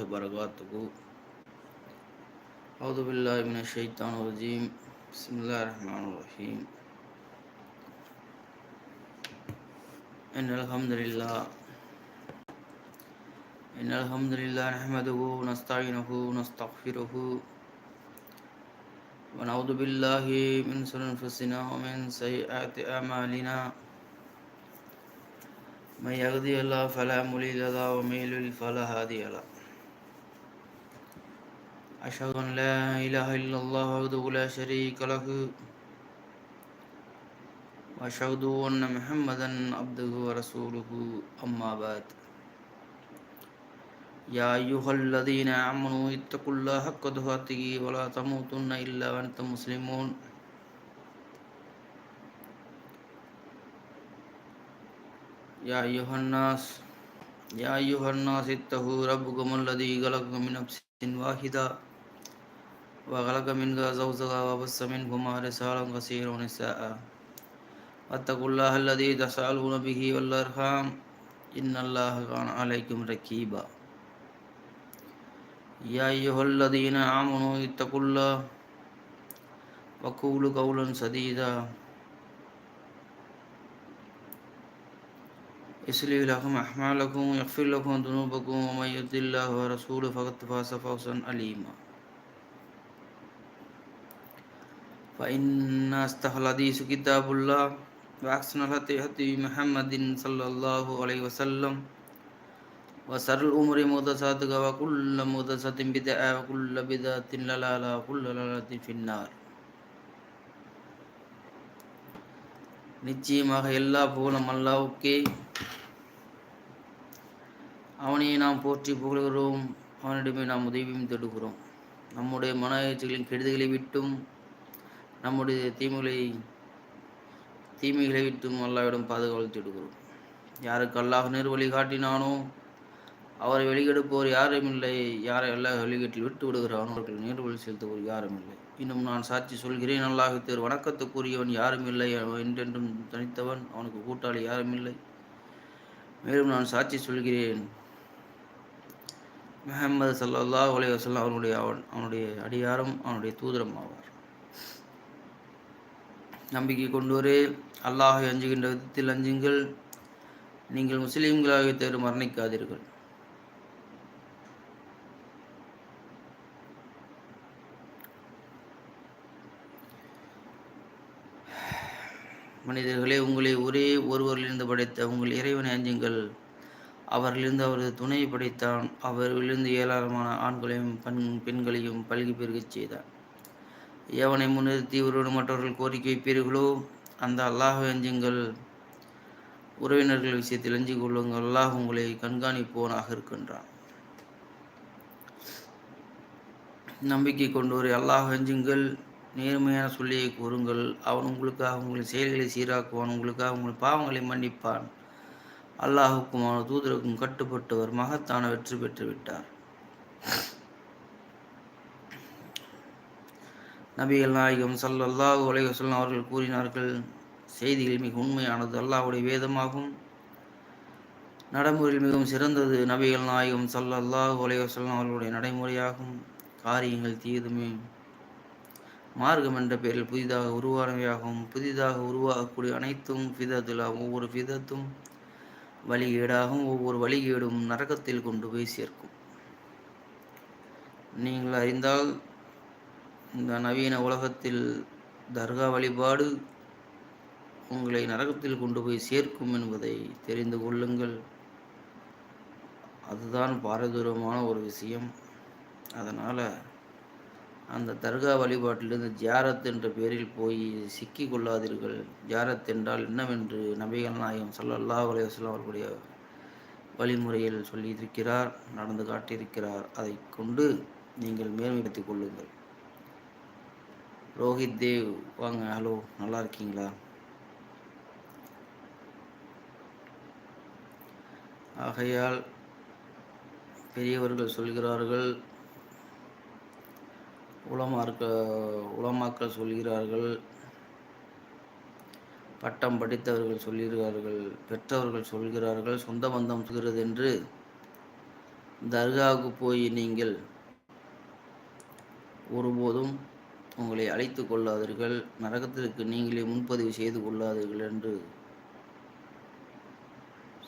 وبركاته. أعوذ بالله من الشيطان الرجيم. بسم الله الرحمن الرحيم. إن الحمد لله. إن الحمد لله نحمده ونستعينه ونستغفره. ونعوذ بالله من شرور أنفسنا ومن سيئات أعمالنا. من يهدي الله فلا مضل له ومن يضلل فلا هادي له. أشهد أن لا إله إلا الله وحده لا شريك له وأشهد أن محمدا عبده ورسوله أما بعد يا أيها الذين آمنوا اتقوا الله حق تقاته ولا تموتن إلا وأنتم مسلمون يا أيها الناس يا أيها الناس اتقوا ربكم الذي خلقكم من نفس واحده وخلق منها زوجها وبث منهما رسالا كثيرا ونساء واتقوا الله الذي تسألون به والأرحام. إن الله كان عليكم رقيبا يا أيها الذين آمنوا اتقوا الله وقولوا قولا سديدا. يصلح لكم أعمالكم ويغفر لكم ذنوبكم ومن يطع الله ورسوله فقد فاز فوزا عليما فإن أصدق الحديث كتاب الله وأحسن الهدي هدي محمد صلى الله عليه وسلم وشر الأمور محدثاتها وكل محدثة بدعة وكل بدعة ضلالة وكل ضلالة في النار நிச்சயமாக எல்லா புகழும் அல்லாவுக்கே அவனையே நாம் போற்றி புகழ்கிறோம் அவனிடமே நாம் உதவியும் தேடுகிறோம் நம்முடைய மன எச்சரிகளின் கெடுதிகளை விட்டும் நம்முடைய தீமைகளை தீமைகளை விட்டும் அல்லாவிடம் பாதுகாத்து விடுகிறோம் யாருக்கு அல்லாஹ் நேர் வழிகாட்டினானோ அவரை வெளியெடுப்போர் யாரும் இல்லை. யாரை எல்லா வழிகட்டில் விட்டு விடுகிறானோ அவர்கள் நேர்வழி செலுத்துவோர் யாரும் இல்லை. இன்னும் நான் சாட்சி சொல்கிறேன் அல்லாஹ் தேர் வணக்கத்துக்குரியவன் யாரும் இல்லை. என்றென்றும் தனித்தவன் அவனுக்கு கூட்டாளி யாரும் இல்லை. மேலும் நான் சாட்சி சொல்கிறேன். முகமது சல்லா அலி வசல்லாம் அவனுடைய அவன் அவனுடைய அடியாரம் அவனுடைய தூதரம் ஆவார் நம்பிக்கை கொண்டோரே அல்லாஹை அஞ்சுகின்ற விதத்தில் அஞ்சுங்கள். நீங்கள் முஸ்லீம்களாக தேர்வு மரணிக்காதீர்கள். மனிதர்களே உங்களை ஒரே ஒருவரிலிருந்து படைத்த உங்கள் இறைவனை அஞ்சுங்கள். அவரிலிருந்து அவரது துணையை படைத்தான். அவர்களிலிருந்து ஏராளமான ஆண்களையும் பெண் பெண்களையும் பல்கி பெருகச் செய்தார் எவனை முன்னிறுத்தி ஒருவன் மற்றவர்கள் கோரிக்கை வைப்பீர்களோ அந்த அல்லாஹை அஞ்சுங்கள். உறவினர்கள் விஷயத்தில் அஞ்சு கொள்ளுங்கள். அல்லாஹ் உங்களை கண்காணிப்போனாக இருக்கின்றான். நம்பிக்கை கொண்டோரை அல்லாஹ் அஞ்சுங்கள். நேர்மையான சொல்லியை கூறுங்கள். அவன் உங்களுக்காக உங்கள் செயல்களை சீராக்குவான். உங்களுக்காக உங்கள் பாவங்களை மன்னிப்பான். அல்லாஹுக்கும் அவன் தூதருக்கும் கட்டுப்பட்டவர் மகத்தான வெற்றி பெற்று விட்டார் நபிகள் நாயகம் சல்லல்லாஹு அலைவசல்லம் அவர்கள் கூறினார்கள் செய்திகள் மிக உண்மையானது அல்லாஹுடைய வேதமாகும். நடைமுறையில் மிகவும் சிறந்தது நபிகள் நாயகம் சல்லல்லாஹு அலைவசல்லம் அவர்களுடைய நடைமுறையாகும். காரியங்கள் தீதுமே மார்க்கம் என்ற பெயரில் புதிதாக உருவானவையாகும். புதிதாக உருவாகக்கூடிய அனைத்தும் விதத்திலாகும் ஒவ்வொரு விதத்தும் வழிகேடாகவும் ஒவ்வொரு வழிகேடும் நரகத்தில் கொண்டு போய் சேர்க்கும். நீங்கள் அறிந்தால் இந்த நவீன உலகத்தில் தர்கா வழிபாடு உங்களை நரகத்தில் கொண்டு போய் சேர்க்கும் என்பதை தெரிந்து கொள்ளுங்கள். அதுதான் பாரதூரமான ஒரு விஷயம். அதனால் அந்த தர்கா வழிபாட்டிலிருந்து ஜியாரத் என்ற பேரில் போய் சிக்கி கொள்ளாதீர்கள். ஜியாரத் என்றால் என்னவென்று நபிகள் நாயகம் சல்லல்லா அலையம் அவர்களுடைய வழிமுறையில் சொல்லியிருக்கிறார் நடந்து காட்டியிருக்கிறார். அதை கொண்டு நீங்கள் மேம்படுத்திக் கொள்ளுங்கள். ரோஹித் தேவ். வாங்க ஹலோ நல்லா இருக்கீங்களா? ஆகையால் பெரியவர்கள் சொல்கிறார்கள் உலமார்க்க உலமாக்கள் சொல்கிறார்கள் பட்டம் படித்தவர்கள் சொல்கிறார்கள் பெற்றவர்கள் சொல்கிறார்கள் சொந்த பந்தம் சொல்கிறது என்று தர்காவுக்கு போய் நீங்கள் ஒருபோதும் உங்களை அழைத்து கொள்ளாதீர்கள். நரகத்திற்கு நீங்களே முன்பதிவு செய்து கொள்ளாதீர்கள் என்று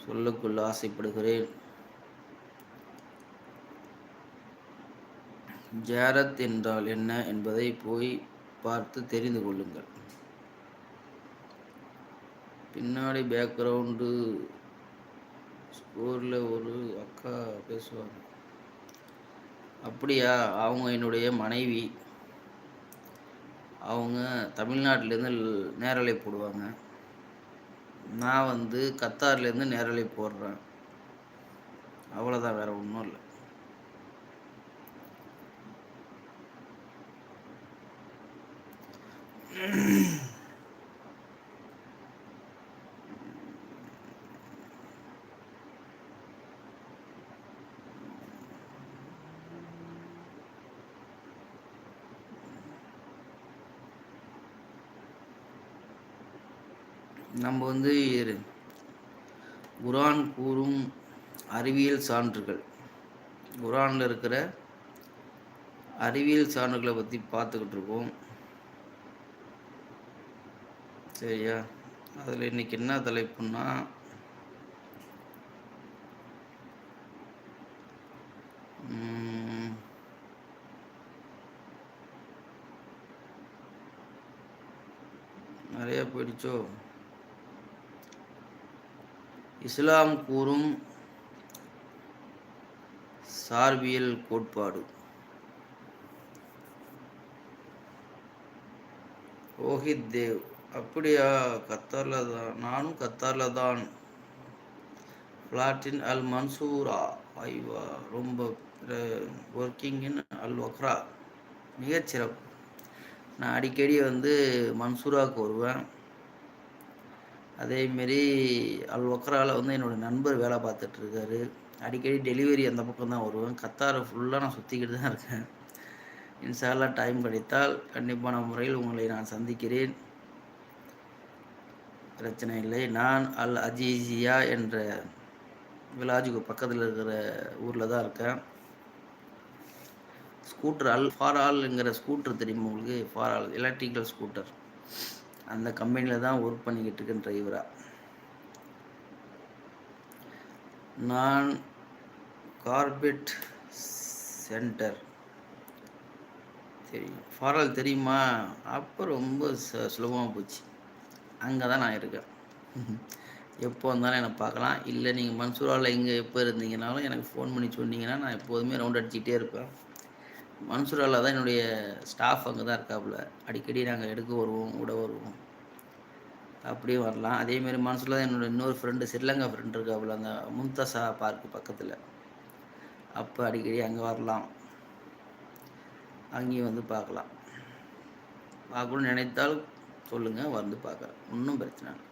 சொல்லக்கொள்ள ஆசைப்படுகிறேன். ஜாரத் என்றால் என்ன என்பதை போய் பார்த்து தெரிந்து கொள்ளுங்கள். பின்னாடி பேக்ரவுண்டு ஸ்கூலில் ஒரு அக்கா பேசுவாங்க. அப்படியா? அவங்க என்னுடைய மனைவி. அவங்க தமிழ்நாட்டிலேருந்து நேரலை போடுவாங்க. நான் வந்து கத்தார்லேருந்து நேரலை போடுறேன். அவ்வளோதான் வேறு ஒன்றும் இல்லை. நம்ம வந்து குரான் கூறும் அறிவியல் சான்றுகள். குரானில் இருக்கிற அறிவியல் சான்றுகளை பற்றி பார்த்துக்கிட்டு இருக்கோம். சரியா? அதில் இன்றைக்கி என்ன தலைப்புன்னா நிறையா போயிடுச்சோ? இஸ்லாம் கூறும் சார்பியல் கோட்பாடு. ரோஹித் தேவ் அப்படியா? கத்தாரில் தான் நானும் கத்தாரில் தான் ஃப்ளாட்டின் அல் மன்சூரா. ஐவா ரொம்ப ஒர்க்கிங் இன் அல் வக்ரா. மிகச்சிறப்பு. நான் அடிக்கடி வந்து மன்சூராவுக்கு வருவேன். அதேமாரி அல் ஒக்கரால வந்து என்னோடய நண்பர் வேலை பார்த்துட்ருக்காரு. அடிக்கடி டெலிவரி அந்த பக்கம் தான் வருவேன். கத்தாரை ஃபுல்லாக நான் சுற்றிக்கிட்டு தான் இருக்கேன். இன்சாலா டைம் கிடைத்தால் கண்டிப்பான முறையில் உங்களை நான் சந்திக்கிறேன். பிரச்சனை இல்லை. நான் அல் அஜீசியா என்ற விலாஜுக்கு பக்கத்தில் இருக்கிற ஊரில் தான் இருக்கேன். ஸ்கூட்டர் அல் ஃபாரால்ங்கிற ஸ்கூட்டர் தெரியுமா உங்களுக்கு? ஃபாரால் எலக்ட்ரிக்கல் ஸ்கூட்டர் அந்த கம்பெனியில் தான் ஒர்க் பண்ணிக்கிட்டு இருக்கேன் டிரைவராக நான் கார்பெட் சென்டர் தெரியும். ஃபாரல் தெரியுமா? அப்போ ரொம்ப சுலபமாக போச்சு. அங்கே தான் நான் இருக்கேன். எப்போ வந்தாலும் என்னை பார்க்கலாம். இல்லை நீங்கள் மன்சூராவில் இங்கே எப்போ இருந்தீங்கனாலும் எனக்கு ஃபோன் பண்ணி சொன்னீங்கன்னா நான் எப்போதுமே ரவுண்ட் அடிச்சுக்கிட்டே இருப்பேன். மன்சூராவில் தான் என்னுடைய ஸ்டாஃப் அங்கே தான் இருக்காப்புல. அடிக்கடி நாங்கள் எடுக்க வருவோம் விட வருவோம். அப்படியே வரலாம். அதேமாரி மனசில் தான் என்னோடய இன்னொரு ஃப்ரெண்டு ஸ்ரீலங்கா ஃப்ரெண்டு இருக்காப்புல அந்த மும்தசா பார்க்கு பக்கத்தில். அப்போ அடிக்கடி அங்கே வரலாம். அங்கேயும் வந்து பார்க்கலாம். பார்க்கணும்னு நினைத்தால் சொல்லுங்கள் வந்து பார்க்குறேன் ஒன்றும் பிரச்சனை இல்லை.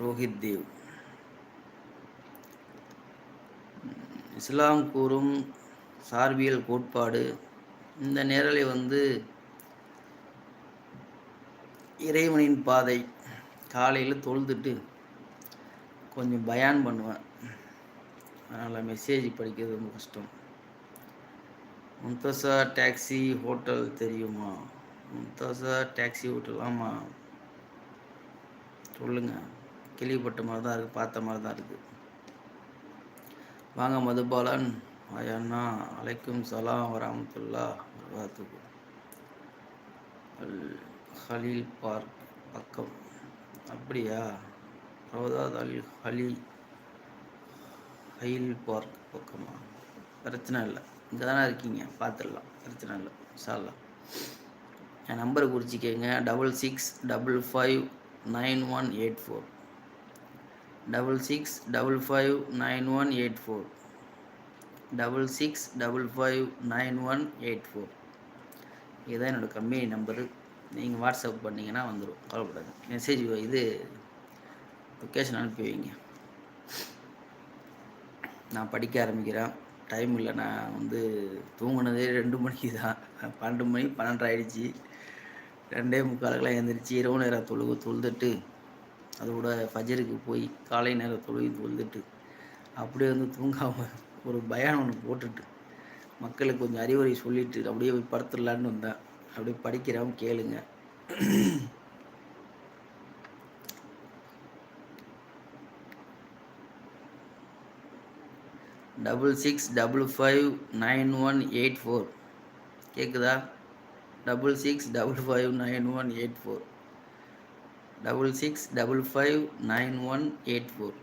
ரோஹித் தேவ். இஸ்லாம் கூறும் சார்பியல் கோட்பாடு. இந்த நேரலை வந்து இறைவனின் பாதை. காலையில் தொழுதுட்டு கொஞ்சம் பயான் பண்ணுவேன். அதனால் மெசேஜ் படிக்கிறது ரொம்ப கஷ்டம். முந்தசா டாக்ஸி ஹோட்டல் தெரியுமா? முந்தசா டாக்ஸி ஹோட்டல் ஆமாம் சொல்லுங்கள் கேள்விப்பட்ட மாதிரி தான் இருக்குது பார்த்த மாதிரி தான் இருக்குது வாங்க மதுபாலன். அண்ணா. அலைக்கும் சலாம் வரமத்துல்லா வரகாத்துக்கு ஹலீல் பார்க் பக்கம். அப்படியா? ரவுதாத் அல் ஹலி ஹயில் பார்க் பக்கமா? பிரச்சனை இல்லை. இங்கே தானே இருக்கீங்க. பார்த்துடலாம் பிரச்சனை இல்லை. சார்லாம் என் நம்பரை குறிச்சிக்கங்க double six double five nine one eight four. Double six double five nine one eight four. Double six double five nine one eight four. இதுதான் என்னோடய கம்பெனி நம்பரு. நீங்கள் வாட்ஸ்அப் பண்ணிங்கன்னா வந்துடும் கவலைப்படாது மெசேஜ் இது லொக்கேஷன் அனுப்பி வைங்க. நான் படிக்க ஆரம்பிக்கிறேன். டைம் இல்லை. நான் வந்து தூங்கினதே ரெண்டு மணிக்கு தான். பன்னெண்டு மணி பன்னெண்டு ஆகிடுச்சி ரெண்டே முக்காலுக்கெல்லாம் எழுந்திரிச்சு இரவு நேரம் தொழுகு தொழுதுட்டு அதோட ஃபஜருக்கு போய் காலை நேரம் தொழுகி தொழுதுட்டு அப்படியே வந்து தூங்காமல் ஒரு பயான் ஒன்று போட்டுட்டு மக்களுக்கு கொஞ்சம் அறிவுரை சொல்லிவிட்டு அப்படியே போய் படுத்துடலான்னு வந்தேன். அப்படி படிக்கிறவங்க கேளுங்க. Double six double five nine one eight four கேட்குதா double six double five nine one eight four double six double five nine one eight four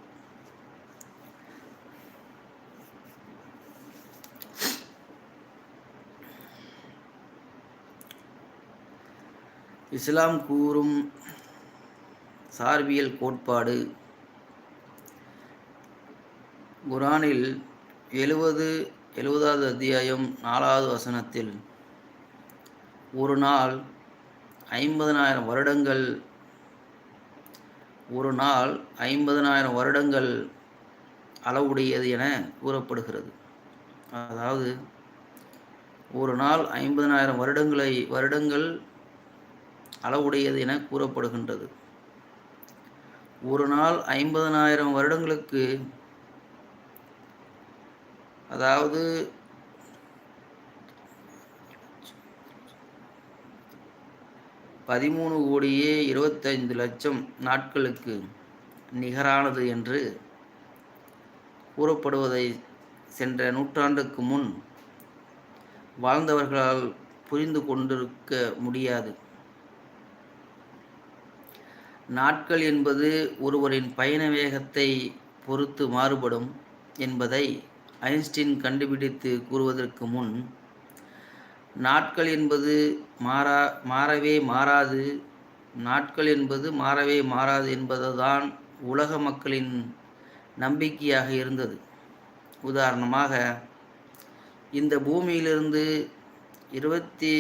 இஸ்லாம் கூறும் சார்பியல் கோட்பாடு. குரானில் எழுபது எழுபதாவது அத்தியாயம் நாலாவது வசனத்தில் ஒரு நாள் ஐம்பதனாயிரம் வருடங்கள் ஒரு நாள் ஐம்பதனாயிரம் வருடங்கள் அளவுடையது என கூறப்படுகிறது. அதாவது ஒரு நாள் ஐம்பதனாயிரம் வருடங்களை வருடங்கள் அளவுடையது என கூறப்படுகின்றது. ஒரு நாள் ஐம்பதனாயிரம் வருடங்களுக்கு அதாவது பதிமூணு கோடியே இருபத்தைந்து லட்சம் நாட்களுக்கு நிகரானது என்று கூறப்படுவதை சென்ற நூற்றாண்டுக்கு முன் வாழ்ந்தவர்களால் புரிந்து கொண்டிருக்க முடியாது. நாட்கள் என்பது ஒருவரின் பயண வேகத்தை பொறுத்து மாறுபடும் என்பதை ஐன்ஸ்டீன் கண்டுபிடித்து கூறுவதற்கு முன் நாட்கள் என்பது மாறா மாறவே மாறாது. நாட்கள் என்பது மாறவே மாறாது என்பதுதான் உலக மக்களின் நம்பிக்கையாக இருந்தது. உதாரணமாக இந்த பூமியிலிருந்து இருபத்தி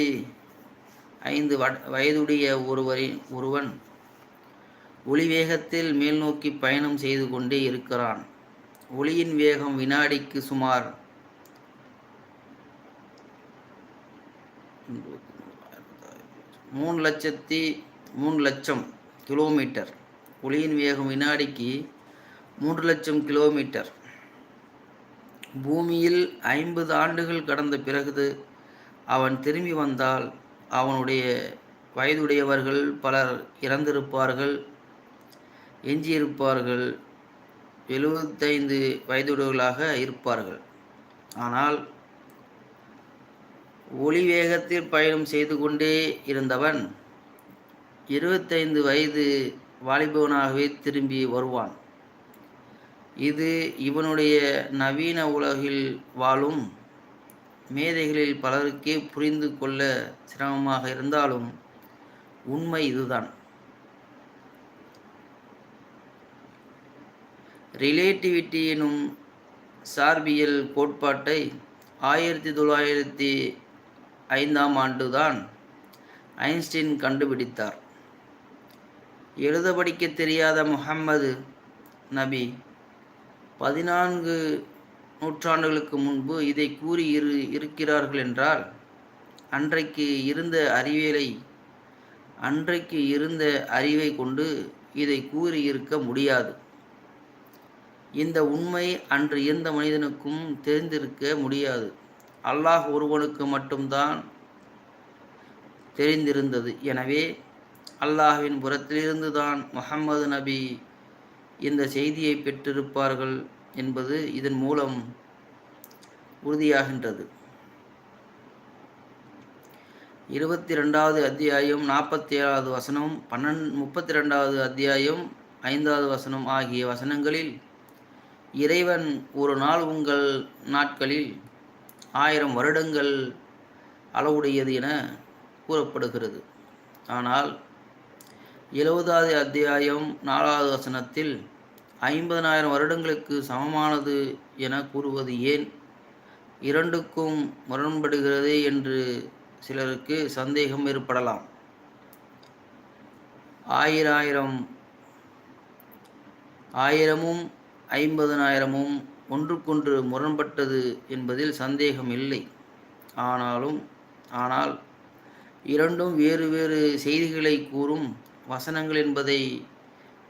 ஐந்து வயதுடைய ஒருவரின் ஒருவன் ஒளி வேகத்தில் மேல் நோக்கி பயணம் செய்து கொண்டே இருக்கிறான். ஒளியின் வேகம் வினாடிக்கு சுமார் மூணு லட்சத்தி மூணு லட்சம் கிலோமீட்டர். ஒளியின் வேகம் வினாடிக்கு மூன்று லட்சம் கிலோமீட்டர். பூமியில் ஐம்பது ஆண்டுகள் கடந்த பிறகு அவன் திரும்பி வந்தால் அவனுடைய வயதுடையவர்கள் பலர் இறந்திருப்பார்கள். எஞ்சியிருப்பார்கள். எழுபத்தைந்து வயதுடையவர்களாக இருப்பார்கள். ஆனால் ஒளி வேகத்தில் பயணம் செய்து கொண்டே இருந்தவன் இருபத்தைந்து வயது வாலிபவனாகவே திரும்பி வருவான். இது இவனுடைய நவீன உலகில் வாழும் மேதைகளில் பலருக்கே புரிந்து கொள்ள சிரமமாக இருந்தாலும் உண்மை இதுதான். ரிலேட்டிவிட்டி எனும் சார்பியல் கோட்பாட்டை ஆயிரத்தி தொள்ளாயிரத்தி ஐந்தாம் ஆண்டுதான் ஐன்ஸ்டீன் கண்டுபிடித்தார். எழுத படிக்க தெரியாத முகம்மது நபி பதினான்கு நூற்றாண்டுகளுக்கு முன்பு இதை கூறி இரு இருக்கிறார்கள் என்றால் அன்றைக்கு இருந்த அறிவியலை அன்றைக்கு இருந்த அறிவை கொண்டு இதை கூறி இருக்க முடியாது. இந்த உண்மை அன்று எந்த மனிதனுக்கும் தெரிந்திருக்க முடியாது. அல்லாஹ் ஒருவனுக்கு மட்டும்தான் தெரிந்திருந்தது. எனவே அல்லாஹ்வின் புறத்திலிருந்து தான் முகமது நபி இந்த செய்தியை பெற்றிருப்பார்கள் என்பது இதன் மூலம் உறுதியாகின்றது. இருபத்தி ரெண்டாவது அத்தியாயம் நாற்பத்தி ஏழாவது வசனம் பன்னெண்டு முப்பத்தி ரெண்டாவது அத்தியாயம் ஐந்தாவது வசனம் ஆகிய வசனங்களில் இறைவன் ஒரு நாள் உங்கள் நாட்களில் ஆயிரம் வருடங்கள் அளவுடையது என கூறப்படுகிறது. ஆனால் எழுபதாவது அத்தியாயம் நாலாவது வசனத்தில் ஐம்பதனாயிரம் வருடங்களுக்கு சமமானது என கூறுவது ஏன்? இரண்டுக்கும் முரண்படுகிறது என்று சிலருக்கு சந்தேகம் ஏற்படலாம். ஆயிராயிரம் ஆயிரமும் ஐம்பதனாயிரமும் ஒன்றுக்கொன்று முரண்பட்டது என்பதில் சந்தேகம் இல்லை. ஆனாலும் ஆனால் இரண்டும் வேறு வேறு செய்திகளை கூறும் வசனங்கள் என்பதை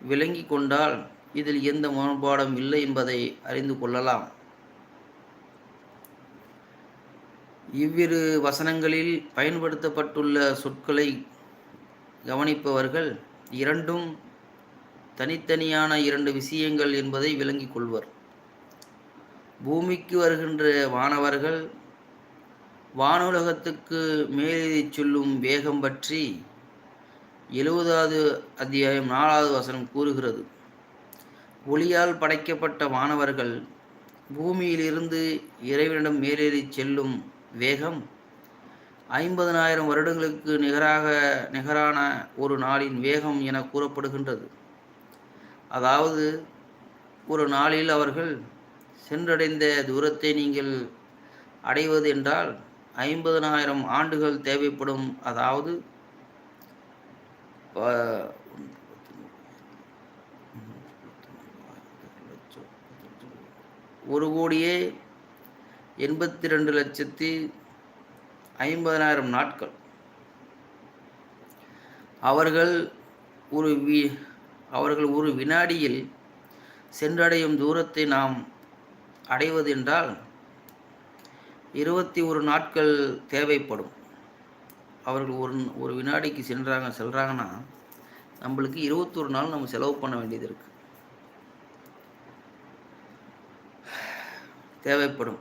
விளங்கி கொண்டால் இதில் எந்த முரண்பாடும் இல்லை என்பதை அறிந்து கொள்ளலாம். இவ்விரு வசனங்களில் பயன்படுத்தப்பட்டுள்ள சொற்களை கவனிப்பவர்கள் இரண்டும் தனித்தனியான இரண்டு விஷயங்கள் என்பதை விளங்கிக் கொள்வர். பூமிக்கு வருகின்ற வானவர்கள் வானுலகத்துக்கு மேலே சொல்லும் வேகம் பற்றி எழுபதாவது அத்தியாயம் நாலாவது வசனம் கூறுகிறது. ஒளியால் படைக்கப்பட்ட வானவர்கள் பூமியிலிருந்து இறைவனிடம் மேலேறி செல்லும் வேகம் ஐம்பதனாயிரம் வருடங்களுக்கு நிகராக நிகரான ஒரு நாளின் வேகம் என கூறப்படுகின்றது. அதாவது ஒரு நாளில் அவர்கள் சென்றடைந்த தூரத்தை நீங்கள் அடைவது என்றால் ஐம்பதனாயிரம் ஆண்டுகள் தேவைப்படும். அதாவது ஒரு கோடியே எண்பத்தி ரெண்டு லட்சத்தி ஐம்பதனாயிரம் நாட்கள். அவர்கள் ஒரு வி அவர்கள் ஒரு வினாடியில் சென்றடையும் தூரத்தை நாம் அடைவதென்றால் இருபத்தி ஒரு நாட்கள் தேவைப்படும். அவர்கள் ஒரு ஒரு வினாடிக்கு சென்றாங்க செல்கிறாங்கன்னா நம்மளுக்கு இருபத்தொரு நாள் நம்ம செலவு பண்ண வேண்டியது இருக்குது தேவைப்படும்.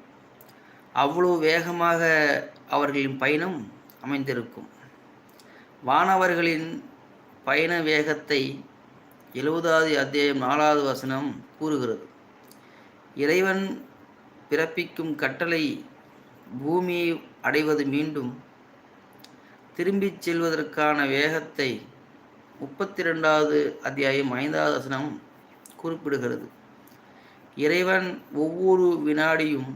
அவ்வளோ வேகமாக அவர்களின் பயணம் அமைந்திருக்கும். வானவர்களின் பயண வேகத்தை எழுபதாவது அத்தியாயம் நாலாவது வசனம் கூறுகிறது. இறைவன் பிறப்பிக்கும் கட்டளை பூமியை அடைவது மீண்டும் திரும்பிச் செல்வதற்கான வேகத்தை முப்பத்தி ரெண்டாவது அத்தியாயம் ஐந்தாவது வசனம் குறிப்பிடுகிறது. இறைவன் ஒவ்வொரு வினாடியும்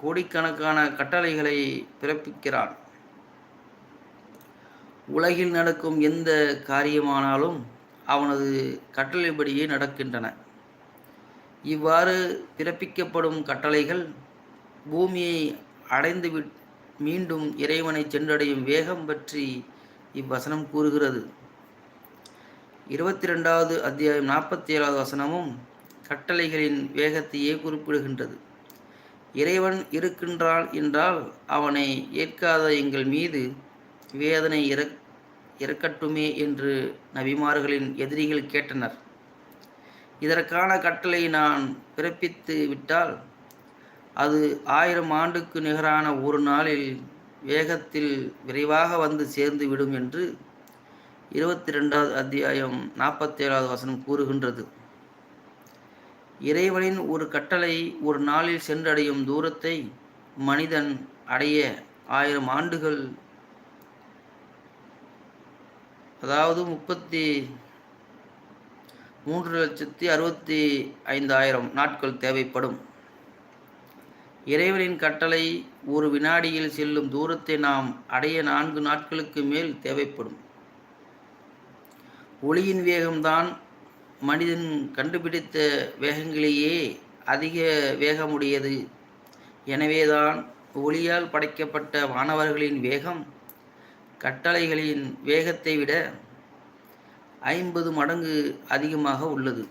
கோடிக்கணக்கான கட்டளைகளை பிறப்பிக்கிறான். உலகில் நடக்கும் எந்த காரியமானாலும் அவனது கட்டளைப்படியே நடக்கின்றன. இவ்வாறு பிறப்பிக்கப்படும் கட்டளைகள் பூமியை அடைந்து மீண்டும் இறைவனை சென்றடையும் வேகம் பற்றி இவ்வசனம் கூறுகிறது. இருபத்தி ரெண்டாவது அத்தியாயம் நாற்பத்தி ஏழாவது வசனமும் கட்டளைகளின் வேகத்தையே குறிப்பிடுகின்றது. இறைவன் இருக்கின்றான் என்றால் அவனை ஏற்காத எங்கள் மீது வேதனை இறக் இருக்கட்டுமே என்று நபிமார்களின் எதிரிகள் கேட்டனர். இதற்கான கட்டளை நான் பிறப்பித்து விட்டால் அது ஆயிரம் ஆண்டுக்கு நிகரான ஒரு நாளில் வேகத்தில் விரைவாக வந்து சேர்ந்து விடும் என்று இருபத்தி ரெண்டாவது அத்தியாயம் நாற்பத்தேழாவது வசனம் கூறுகின்றது. இறைவனின் ஒரு கட்டளை ஒரு நாளில் சென்றடையும் தூரத்தை மனிதன் அடைய ஆயிரம் ஆண்டுகள் அதாவது முப்பத்தி மூன்று லட்சத்தி அறுபத்தி ஐந்தாயிரம் நாட்கள் தேவைப்படும். இறைவனின் கட்டளை ஒரு வினாடியில் செல்லும் தூரத்தை நாம் அடைய நான்கு நாட்களுக்கு மேல் தேவைப்படும். ஒளியின் வேகம்தான் மனிதன் கண்டுபிடித்த வேகங்களையே அதிக வேகமுடையது. எனவேதான் ஒளியால் படைக்கப்பட்ட மாணவர்களின் வேகம் கட்டளைகளின் வேகத்தை விட ஐம்பது மடங்கு அதிகமாக உள்ளது.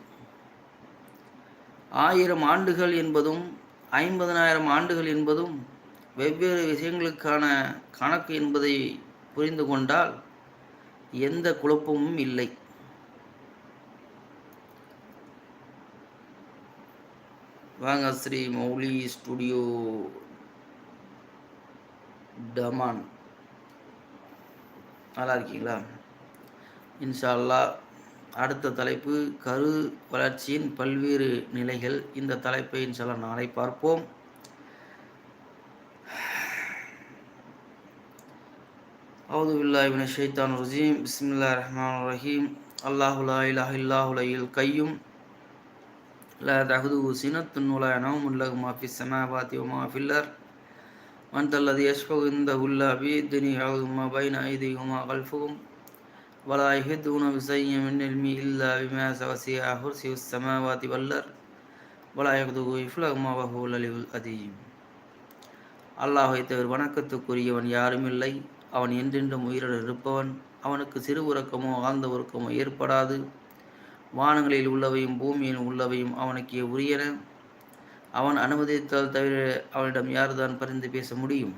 ஆயிரம் ஆண்டுகள் என்பதும் ஐம்பதனாயிரம் ஆண்டுகள் என்பதும் வெவ்வேறு விஷயங்களுக்கான கணக்கு என்பதை புரிந்து கொண்டால் எந்த குழப்பமும் இல்லை. வாங்க ஸ்ரீ மௌலி ஸ்டுடியோ டமான். நல்லா இருக்கீங்களா இன்ஷா அடுத்த தலைப்பு கரு வளர்ச்சியின் பல்வேறு நிலைகள் இந்த தலைப்பை இன்ஷால்லா நாளை பார்ப்போம் أعوذ بالله من الشيطان الرجيم بسم الله الرحمن الرحيم الله لا إله إلا هو الحي القيوم لا تأخذه سنة ولا نوم له ما في السماوات وما في الأرض وأنت الذي يشفع عنده إلا بإذنه يعلم ما بين أيديهم وما خلفهم ولا يهدون بشيء من علمه إلا بما وسع كرسي السماوات والأرض ولا يقدر حفظهما وهو العلي العظيم அல்லாஹை தவிர வணக்கத்துக்குரியவன் யாரும் இல்லை அவன் என்றென்றும் உயிருடன் இருப்பவன் அவனுக்கு சிறு உறக்கமோ ஆழ்ந்த உறக்கமோ ஏற்படாது வானங்களில் உள்ளவையும் பூமியில் உள்ளவையும் அவனுக்கு உரியன அவன் அனுமதித்தால் தவிர அவனிடம் யார்தான் பரிந்து பேச முடியும்?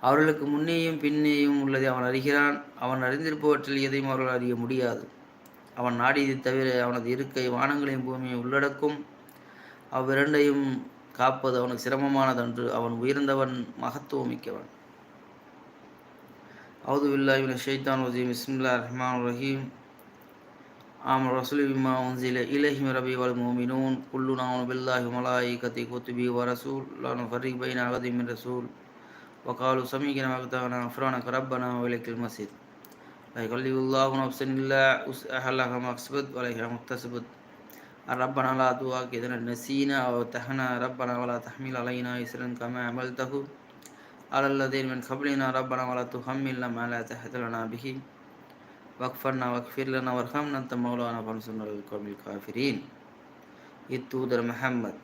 அவர்களுக்கு முன்னேயும் பின்னேயும் உள்ளதை அவன் அறிகிறான். அவன் அறிந்திருப்பவற்றில் எதையும் அவர்கள் அறிய முடியாது. அவன் நாடியதை தவிர அவனது இருக்கை வானங்களையும் பூமியை உள்ளடக்கும். அவ்விரண்டையும் காப்பது அவனுக்கு சிரமமானதன்று. அவன் உயர்ந்தவன் மகத்துவமிக்கவன். அவுது பில்லாஹி ஷைத்தான் வஜீம் இஸ்மில்லா ரஹ்மான் ரஹீம் آمن الرسول بما أنزل إليه من ربي والمؤمنون. كلنا آمن بالله وملائكته كتبه ورسول لا نفرق بين أحد من رسول. وقالوا سمعنا وأطعنا. غفرانك ربنا وإليك المصير. لا يكلف الله نفسا إلا وسعها. لها ما كسبت وعليها ما اكتسبت. ربنا لا تؤاخذنا إن نسينا أو أخطأنا. ربنا ولا تحمل علينا إصرا كما عملته على الذين من قبلنا. ربنا ولا تحملنا ما لا طاقة لنا به. வக்ஃபர்னா வக்ஃபிர் வர்ஹம் நந்த மௌலானா பன்சுன்னல் கோமில் காஃபிரீன். இத்தூதர் முஹம்மத்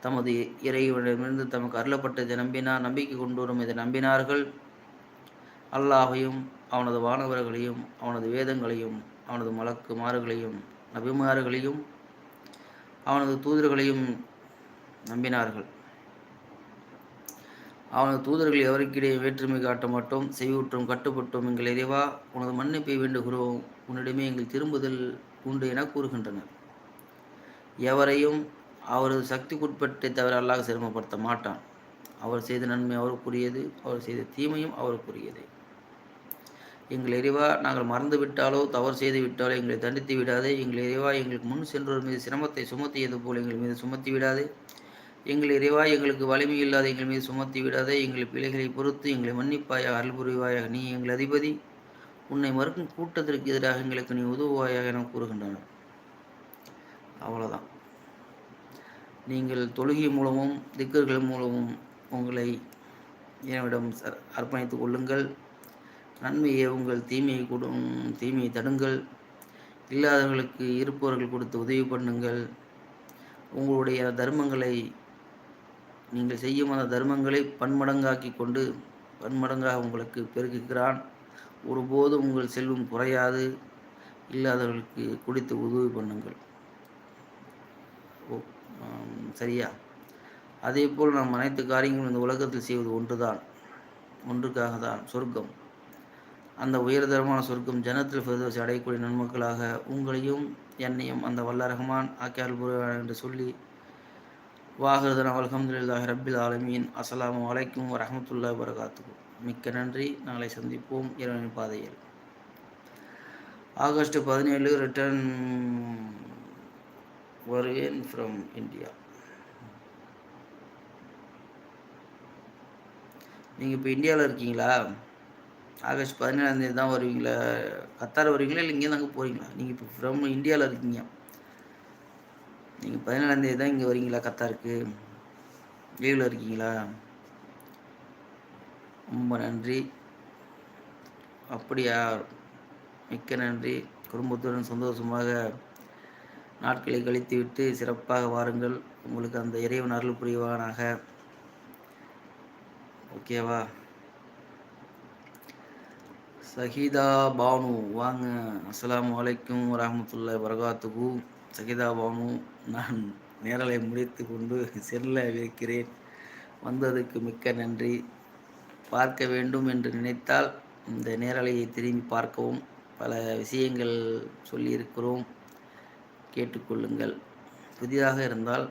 தமது இறைவனிடமிருந்து தமக்கு அருளப்பட்டதை நம்பினார் நம்பிக்கை கொண்டோரும் இதை நம்பினார்கள். அல்லாஹையும் அவனது வானவர்களையும் அவனது வேதங்களையும் அவனது மலக்குமார்களையும் நபிமாறுகளையும் அவனது தூதர்களையும் நம்பினார்கள். அவனது தூதர்கள் எவருக்கிடையே வேற்றுமை காட்ட மாட்டோம் செய்வுற்றும் கட்டுப்பட்டோம். எங்கள் இறைவா உனது மன்னிப்பை வேண்டுகிறோம் உன்னிடமே எங்கள் திரும்புதல் உண்டு என கூறுகின்றனர். எவரையும் அவரது சக்திக்குட்பட்டை தவிர அல்லாஹ் சிரமப்படுத்த மாட்டான். அவர் செய்த நன்மை அவருக்குரியது அவர் செய்த தீமையும் அவருக்குரியது. எங்கள் இறைவா நாங்கள் மறந்துவிட்டாலோ தவறு செய்து விட்டாலோ எங்களை தண்டித்து விடாதே. எங்கள் இறைவா எங்களுக்கு முன் சென்றோர் மீது சிரமத்தை சுமத்தியது போல் எங்கள் மீது சுமத்தி விடாதே. எங்கள் இறைவா எங்களுக்கு வலிமை இல்லாத எங்கள் மீது சுமத்தி விடாத எங்கள் பிள்ளைகளை பொறுத்து எங்களை மன்னிப்பாயாக அருள் புரிவாயாக நீ எங்கள் அதிபதி. உன்னை மறுக்கும் கூட்டத்திற்கு எதிராக எங்களுக்கு நீ உதவுவாயாக என கூறுகின்றனர். அவ்வளோதான் நீங்கள் தொழுகை மூலமும் திக்கர்கள் மூலமும் உங்களை என்னிடம் அர்ப்பணித்துக் கொள்ளுங்கள். நன்மையை உங்கள் தீமையை கொடும் தீமையை தடுங்கள். இல்லாதவர்களுக்கு இருப்பவர்கள் கொடுத்து உதவி பண்ணுங்கள். உங்களுடைய தர்மங்களை நீங்கள் செய்யும் அந்த தர்மங்களை பன்மடங்காக்கி கொண்டு பன்மடங்காக உங்களுக்கு பெருக்குகிறான் ஒருபோதும் உங்கள் செல்வம் குறையாது. இல்லாதவர்களுக்கு குடித்து உதவி பண்ணுங்கள். ஓ சரியா. அதே போல் நாம் அனைத்து காரியங்களும் இந்த உலகத்தில் செய்வது ஒன்றுதான். ஒன்றுக்காக தான் சொர்க்கம். அந்த உயர்தரமான சொர்க்கம் ஜனத்தில் பெருதோசி அடையக்கூடிய நன்மக்களாக உங்களையும் என்னையும் அந்த வல்ல ரஹ்மான் ஆக்கியால் என்று சொல்லி வாஹர்தன் அல்ஹம்துலில்லாஹி ரபில் ஆலமீன். அஸ்ஸலாமு வலைக்கும் வரமத்துல்லா வரகாத்துக்கும் மிக்க நன்றி. நாளை சந்திப்போம் இறைவனின் பாதையில். ஆகஸ்ட் பதினேழு ரிட்டர்ன் வருவேன் ஃப்ரம் இந்தியா நீங்கள் இப்போ இந்தியாவில் இருக்கீங்களா? ஆகஸ்ட் பதினேழாந்தேதி தான் வருவீங்களா? கத்தார் வருவீங்களா? இல்லை இங்கே தாங்க போகிறீங்களா நீங்கள் இப்போ ஃப்ரம் இந்தியாவில் இருக்கீங்க. நீங்கள் பதினேழாந்தேதி தான் இங்கே வரீங்களா? கத்தாருக்கு. லீவில் இருக்கீங்களா? ரொம்ப நன்றி. அப்படியா? மிக்க நன்றி. குடும்பத்துடன் சந்தோஷமாக நாட்களை கழித்து விட்டு சிறப்பாக வாருங்கள். உங்களுக்கு அந்த இறைவன் அருள் புரிவானாக. ஓகேவா? சஹிதா பானு வாங்க. அஸ்லாம் வலைக்கும் வரமத்துல்லா வரகாத்துக்கும் சகிதாபானு நான் நேரலை முடித்து கொண்டு செல்ல இருக்கிறேன் வந்ததுக்கு மிக்க நன்றி. பார்க்க வேண்டும் என்று நினைத்தால் இந்த நேரலையை திரும்பி பார்க்கவும் பல விஷயங்கள் சொல்லியிருக்கிறோம். கேட்டுக்கொள்ளுங்கள். புதிதாக இருந்தால்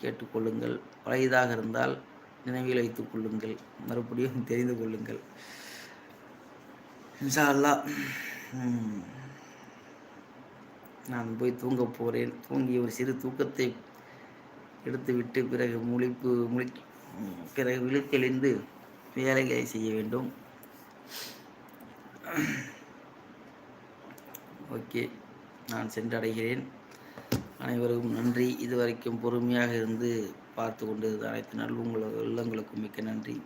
கேட்டுக்கொள்ளுங்கள். பழையதாக இருந்தால் நினைவில் வைத்துக் கொள்ளுங்கள். மறுபடியும் தெரிந்து கொள்ளுங்கள். இன்ஷா அல்லா நான் போய் தூங்கப் போகிறேன் தூங்கி ஒரு சிறு தூக்கத்தை எடுத்துவிட்டு பிறகு முழிப்பு முழி பிறகு விழுக்கெழிந்து வேலைகளை செய்ய வேண்டும். ஓகே நான் சென்றடைகிறேன். அனைவருக்கும் நன்றி. இதுவரைக்கும் பொறுமையாக இருந்து பார்த்து கொண்டு அனைத்து நல்ல உள்ளங்களுக்கும் மிக்க நன்றி.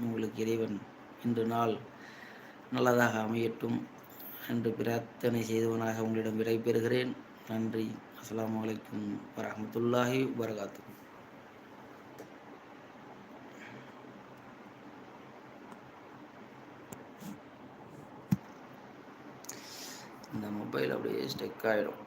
உங்களுக்கு இறைவன் இன்று நாள் நல்லதாக அமையட்டும். என்று பிரார்த்தனை செய்தவனாக உங்களிடம் விடைபெறுகிறேன் நன்றி. அஸ்லாம் வலைக்கம் வரமத்துல்லாஹி வரகாத்து இந்த மொபைல் அப்படியே ஸ்டெக் ஆகிடும்